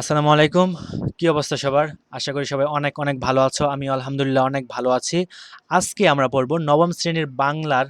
আসসালামু আলাইকুম। কি অবস্থা সবার? আশা করি সবাই অনেক অনেক ভালো আছো। আমি আলহামদুলিল্লাহ অনেক ভালো আছি। আজকে আমরা পড়ব নবম শ্রেণির বাংলার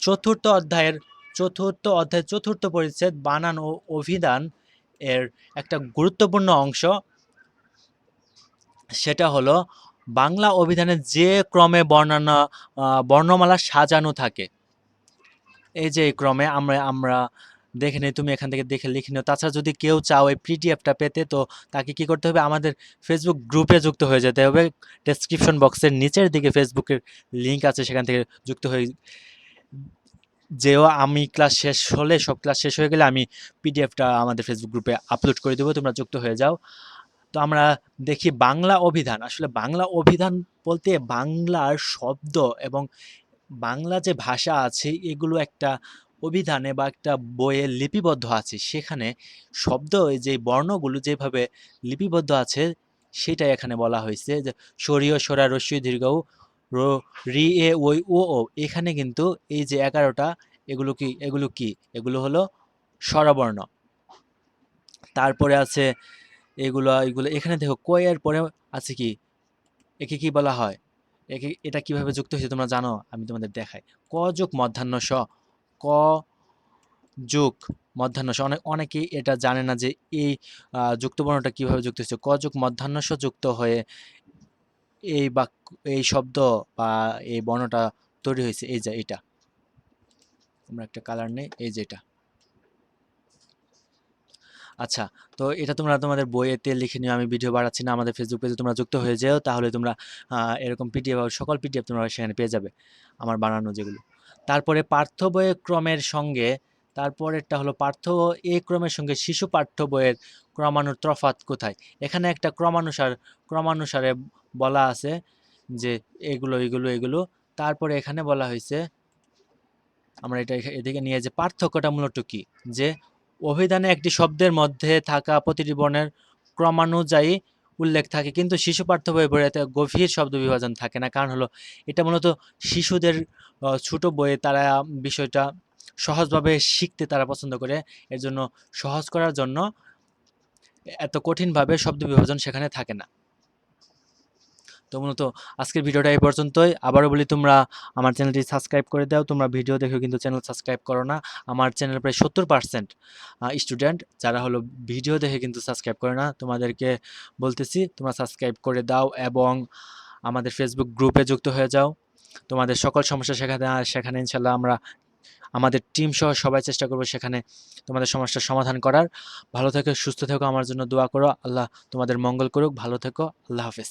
চতুর্থ অধ্যায়ের চতুর্থ অধ্যায়ের চতুর্থ পরিচ্ছেদ, বানান ও অভিধান এর একটা গুরুত্বপূর্ণ অংশ। সেটা হলো বাংলা অভিধানে যে ক্রমে বর্ণনা বর্ণমালা সাজানো থাকে, এই যে ক্রমে আমরা আমরা দেখে নিই, তুমি এখান থেকে দেখে লিখে নিও। তাছাড়া যদি কেউ চাও এই পিডিএফটা পেতে, তো তাকে কি করতে হবে? আমাদের ফেসবুক গ্রুপে যুক্ত হয়ে যেতে হবে। ডেসক্রিপশন বক্সের নিচের দিকে ফেসবুকের লিঙ্ক আছে, সেখান থেকে যুক্ত হয়ে যেও। আমি ক্লাস শেষ হলে, সব ক্লাস শেষ হয়ে গেলে আমি পিডিএফটা আমাদের ফেসবুক গ্রুপে আপলোড করে দেবো, তোমরা যুক্ত হয়ে যাও। তো আমরা দেখি বাংলা অভিধান। আসলে বাংলা অভিধান বলতে বাংলার শব্দ এবং বাংলা যে ভাষা আছে, এগুলো একটা অভিধানে বা একটা বইয়ে লিপিবদ্ধ আছে, সেখানে শব্দ যে বর্ণগুলো যেভাবে লিপিবদ্ধ আছে, সেটাই এখানে বলা হয়েছে যে সরিয় সরা রস্যই দীর্ঘ রি এ ওই ও ও। এখানে কিন্তু এই যে এগারোটা, এগুলো কি এগুলো কি? এগুলো হলো স্বরবর্ণ। তারপরে আছে এগুলো এগুলো, এখানে দেখো কয়ের পরে আছে কি? একে কি বলা হয়? একে, এটা কীভাবে যুক্ত হয়েছে তোমরা জানো? আমি তোমাদের দেখাই। ক যোগ মধ্যাহ্ন স। ক যোগ মধ্যাহ্ন স অনেক অনেকেই এটা জানে না যে এই আহ, যুক্ত বর্ণটা কীভাবে যুক্ত হয়েছে। ক যোগ মধ্যাহ্ন স যুক্ত হয়ে এই বাক্য এই শব্দ বা এই বর্ণটা তৈরি হয়েছে। এই যে এটা। আমরা একটা কালার নেই এই যে এটা। আচ্ছা তো এটা তোমরা তোমাদের বইয়েতে লিখে নিও। আমি ভিডিও বাড়াচ্ছি না আমাদের ফেসবুক পেজে তোমরা যুক্ত হয়ে যেও তাহলে তোমরা এরকম পিডিএফ সকল পিডিএফ তোমরা সেখানে পেয়ে যাবে আমার বানানো যেগুলো। তারপরে পাঠ্য বইয়ের ক্রমের সঙ্গে, তারপরেরটা হলো পাঠ্য এ ক্রমের সঙ্গে শিশু পাঠ্য বইয়ের ক্রমানুর তফাৎ কোথায়? এখানে একটা ক্রমানুসার, ক্রমানুসারে বলা আছে যে এগুলো এগুলো এগুলো। তারপরে এখানে বলা হয়েছে, আমরা এটা এদিকে নিয়ে যে পার্থক্যটা মূলত কি? যে অভিধানে একটি শব্দের মধ্যে থাকা প্রতিটি বর্ণের ক্রমানুযায়ী উল্লেখ থাকে। কিন্তু শিশু পাঠ্য বই বইয়েতে গভীর শব্দ বিভাজন থাকে না। কারণ হলো, এটা মূলত শিশুদের ছোটো বইয়ে তারা বিষয়টা সহজভাবে শিখতে তারা পছন্দ করে। এর জন্য সহজ করার জন্য এত কঠিনভাবে শব্দ বিভাজন সেখানে থাকে না। তো মূলত আজকের ভিডিওটা এই পর্যন্তই। আবারও বলি, তোমরা আমার চ্যানেলটি সাবস্ক্রাইব করে দাও। তোমরা ভিডিও দেখেও কিন্তু চ্যানেল সাবস্ক্রাইব করো না। আমার চ্যানেল প্রায় সত্তর পার্সেন্ট স্টুডেন্ট যারা হলো ভিডিও দেখে কিন্তু সাবস্ক্রাইব করে না। তোমাদেরকে বলতেছি, তোমরা সাবস্ক্রাইব করে দাও এবং আমাদের ফেসবুক গ্রুপে যুক্ত হয়ে যাও। তোমাদের সকল সমস্যা সেখানে সেখানে ইনশাল্লাহ আমরা, আমাদের টিম সহ সবাই চেষ্টা করব সেখানে তোমাদের সমস্যার সমাধান করার। ভালো থেকো, সুস্থ থেকো, আমার জন্য দোয়া করো। আল্লাহ তোমাদের মঙ্গল করুক। ভালো থেকো, আল্লাহ হাফেজ।